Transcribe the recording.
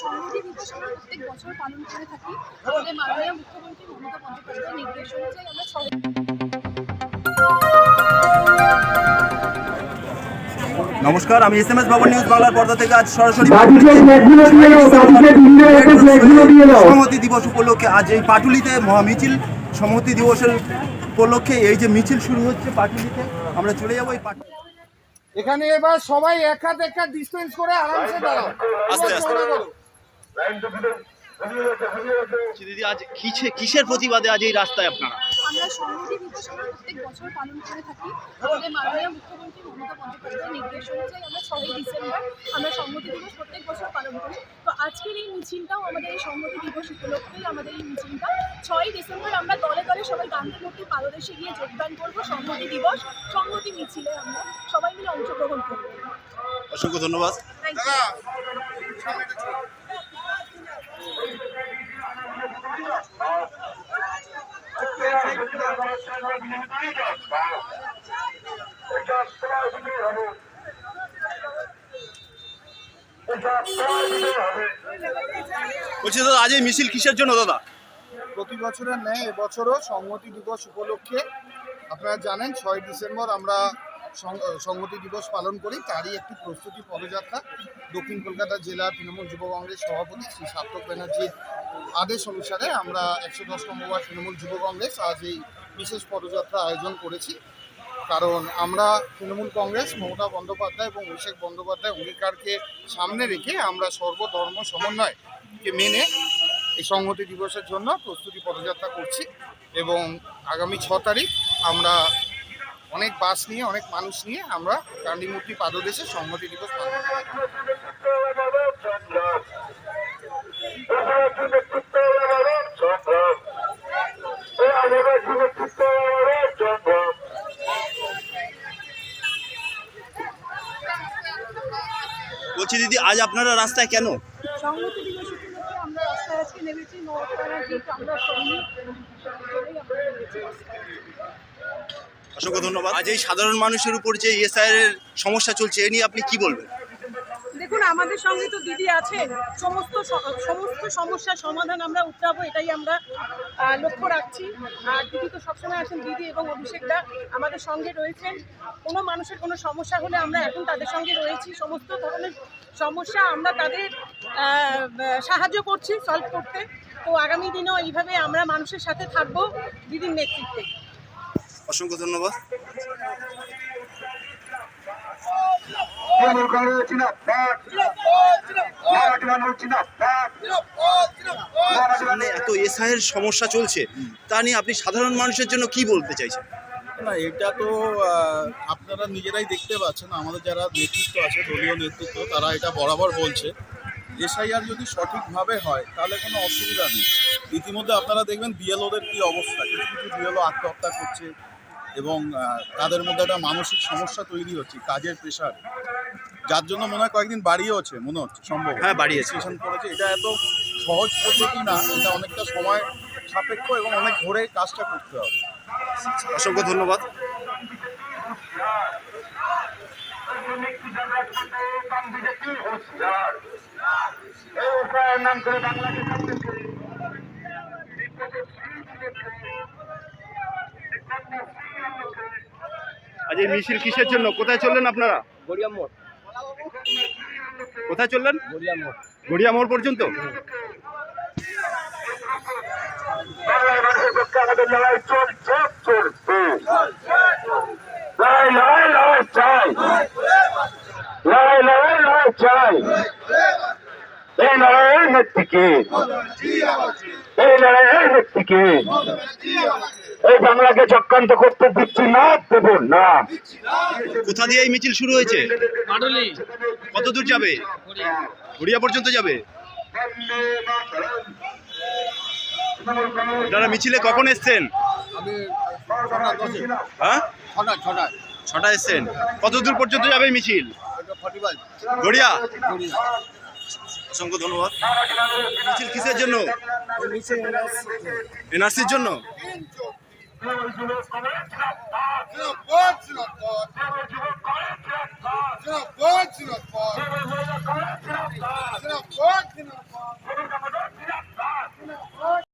সংহতি দিবস আমরা প্রত্যেক বছর পালন করে থাকি। আমাদের মাননীয় মুখ্যমন্ত্রী মমতা বন্দ্যোপাধ্যায়ের নির্দেশ অনুযায়ী আমরা ছয় নমস্কার আমি S M S Bhavan news বাংলার পর্দা থেকে আজ সরাসরি সংহতি দিবস উপলক্ষে আজ এই পাটুলিতে মহা মিছিল সংহতি দিবসের উপলক্ষে এই যে মিছিল শুরু হচ্ছে পাটুলিতে আমরা চলে যাব এই পাটুলি এখানে এবার সবাই এক হাত এক হাত ডিস্টেন্স করে আরামসে দাঁড়াও। আস্তে, আস্তে। করো। দিদি আজ কিসে কিসের প্রতিবাদে আজ এই রাস্তায় আপনারা? আমরা সংহতি দিবস আমরা প্রত্যেক বছর পালন করে থাকি। আমাদের মাননীয় মুখ্যমন্ত্রী মমতা বন্দ্যোপাধ্যায়ের নির্দেশ অনুযায়ী আমরা ছয়ই ডিসেম্বর আমরা সংহতি দিবস প্রত্যেক বছর পালন করি। তো আজকের এই মিছিলটাও আমাদের এই সংহতি দিবস উপলক্ষেই আমাদের এই মিছিলটা। ছয়ই ডিসেম্বর আমরা দলে দলে সবাই গান্ধী মূর্তি পাদদেশে গিয়ে যোগদান করব সংহতি দিবস। সংহতি মিছিলে আমরা সবাই মিলে অংশগ্রহণ করব। অসংখ্য ধন্যবাদ। থ্যাংক ইউ বলছি দাদা, আজ এই মিছিল কিসের জন্য দাদা? প্রতি বছরের ন্যায় এবছরও সংহতি দিবস উপলক্ষে, আপনারা জানেন, ছয় ডিসেম্বর আমরা সংহতি দিবস পালন করি। তারই একটি প্রস্তুতি পদযাত্রা। দক্ষিণ কলকাতা জেলা তৃণমূল যুব কংগ্রেস সভাপতি শ্রী সার্থক ব্যানার্জির আদেশ অনুসারে আমরা একশো দশ নম্বর তৃণমূল যুব কংগ্রেস আজ এই বিশেষ পদযাত্রা আয়োজন করেছি কারণ আমরা তৃণমূল কংগ্রেস, মমতা বন্দ্যোপাধ্যায় এবং অভিষেক বন্দ্যোপাধ্যায় অঙ্গীকারকে সামনে রেখে আমরা সর্বধর্ম সমন্বয়কে মেনে এই সংহতি দিবসের জন্য প্রস্তুতি পদযাত্রা করছি এবং আগামী ছ তারিখ আমরা অনেক বাস নিয়ে, অনেক মানুষ নিয়ে আমরা গান্ধীমূর্তি পাদদেশে সংহতি দিবস পালন। বলছি দিদি আজ আপনারা রাস্তায় কেন। অসংখ্য ধন্যবাদ। আজ এই সাধারণ মানুষের উপর যে এসআইয়ের সমস্যা চলছে এ নিয়ে আপনি কি বলবেন? দেখুন আমাদের সঙ্গে তো দিদি আছেন। সমস্ত সমস্ত সমস্যার সমাধান আমরা উঠাবো, এটাই আমরা লক্ষ্য রাখছি। আর দিদি তো সবসময় আছেন, দিদি এবং অভিষেকদা আমাদের সঙ্গে রয়েছেন। কোনো মানুষের কোনো সমস্যা হলে আমরা এখন তাদের সঙ্গে রয়েছি। সমস্ত ধরনের সমস্যা আমরা তাদের সাহায্য করছি সলভ করতে। তো আগামী দিনেও এইভাবে আমরা মানুষের সাথে থাকব দিদির নেতৃত্বে। অসংখ্য ধন্যবাদ। সামনে এত এসআইয়ের সমস্যা চলছে, তা নিয়ে আপনি সাধারণ মানুষের জন্য কি বলতে চাইছেন? না, এটা তো আপনারা নিজেরাই দেখতে পাচ্ছেন, আমাদের যারা নেতৃত্ব আছে, দলীয় নেতৃত্ব, তারা এটা বরাবর বলছে। এসআইআর যদি সঠিকভাবে হয়, তাহলে কোনো অসুবিধা নেই। ইতিমধ্যে আপনারা দেখবেন বিএলওদের কী অবস্থা, কিছু কিছু বিএলও আত্মহত্যা করছে এবং তাদের মধ্যে একটা মানসিক সমস্যা তৈরি হচ্ছে কাজের প্রেশার যার জন্য মনে হয় কয়েকদিন বাড়িয়েওছে মনে হচ্ছে সম্ভব। হ্যাঁ, বাড়িয়েছে। করেছে। এটা এত সহজ পদ্ধতি না এটা অনেকটা সময় সাপেক্ষ এবং অনেক ধরে কাজটা করতে হবে। অসংখ্য ধন্যবাদ। আজ এই মিছিল কিসের জন্য? কোথায় চললেন আপনারা? গড়িয়া মোড়। কোথায় চললেন? গড়িয়া মোড়। গড়িয়া মোড় পর্যন্ত? লড়াই লড়াই লড়াই চাই এই লড়াইয়ের নেত্রীকে এই লড়াইয়ের নেত্রীকে এই বাংলাকে চক্রান্ত করতে দিচ্ছি না দেব না। কোথা দিয়ে এই মিছিল শুরু হয়েছে? কত দূর যাবে? গড়িয়া পর্যন্ত যাবে? আপনারা মিছিলে কখন এসছেন? হ্যাঁ? ছটা এসছেন। কত দূর পর্যন্ত যাবে মিছিল? গড়িয়া? অসংখ্য ধন্যবাদ। মিছিল কিসের জন্য। এনআরসির জন্য? Sinop, Sinop, Sinop, Sinop, Sinop, Sinop, Sinop,